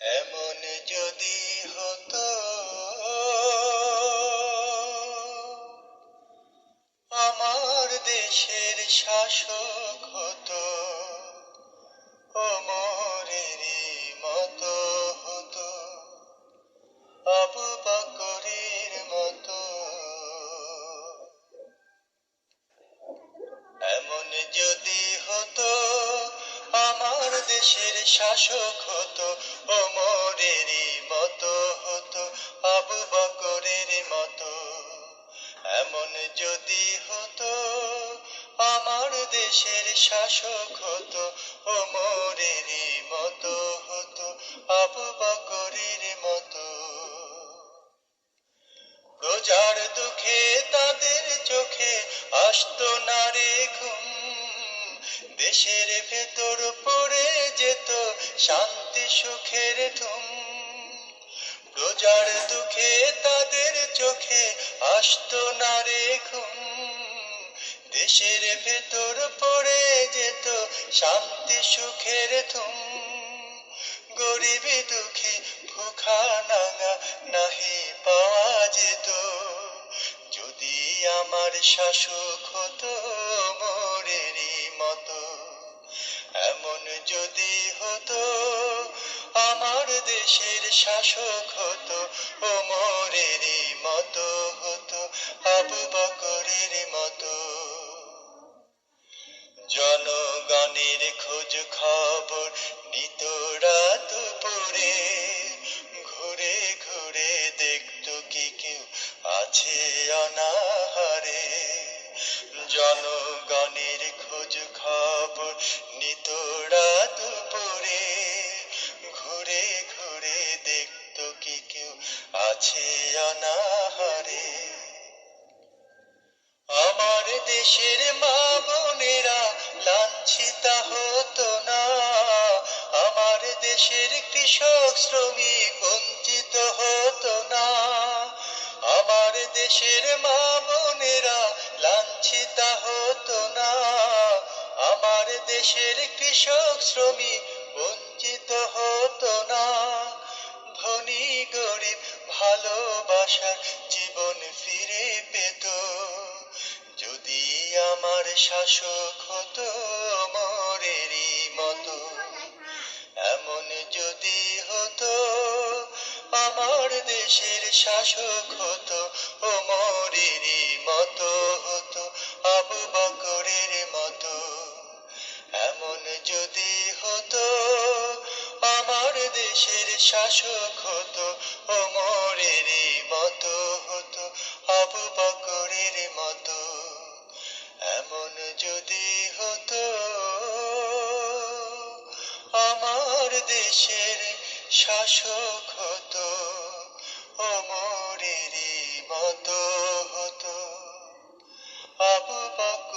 এমন যদি হতো, আমার দেশের শাসক হতো ওমরেরই মতো হতো, আবু বকরের মতো। এমন যদি হতো দেশের শাসক হতো, ওমরেরই মতো হতো, আবু বকরের মতো। এমন যদি হতো, আমার দেশের শাসক হতো, ওমরেরই মতো হতো, আবু বকরের মতো। প্রজার দুঃখে তাদের চোখে আসতো না রে ঘুম, দেশের ভেতর পড়ে শান্তি, সুখের ধুম। প্রজার দুঃখে তাদের চোখে আসতো না রে ঘুম। দেশের ভেতর পড়ে যেত শান্তি, সুখের ধুম। গরিবি দুঃখী ভুখা নাঙা নাহি পাওয়া যেত। যদি আমার শাসক হতো মোরেরই মতো, এমন যদি হতো আমার দেশের শাসক হতো ও মোরেরই মতো হতো আবু বকরের মতো। জনগণের অনাহারে আমার দেশের মা বোনেরা লাঞ্ছিতা হতো না। আমার দেশের কৃষক, শ্রমিক বঞ্চিত হতো না। আমার দেশের মা বোনেরা লাঞ্ছিতা হতো না। আমার দেশের কৃষক, শ্রমিক বঞ্চিত হতো না। ধনী, গরিব ভালোবাসার জীবন ফিরে পেত। যদি আমার শাসক হতো মরেরই মতো, এমন যদি হতো আমার দেশের শাসক হতো ও মরেরই মতো হতো, আবু বকরের মতো, এমন যদি হতো আমার দেশের শাসক হতো ওমরেরই অমর দেশের শাসক হতো অমরের মতো হতো। আবু বকর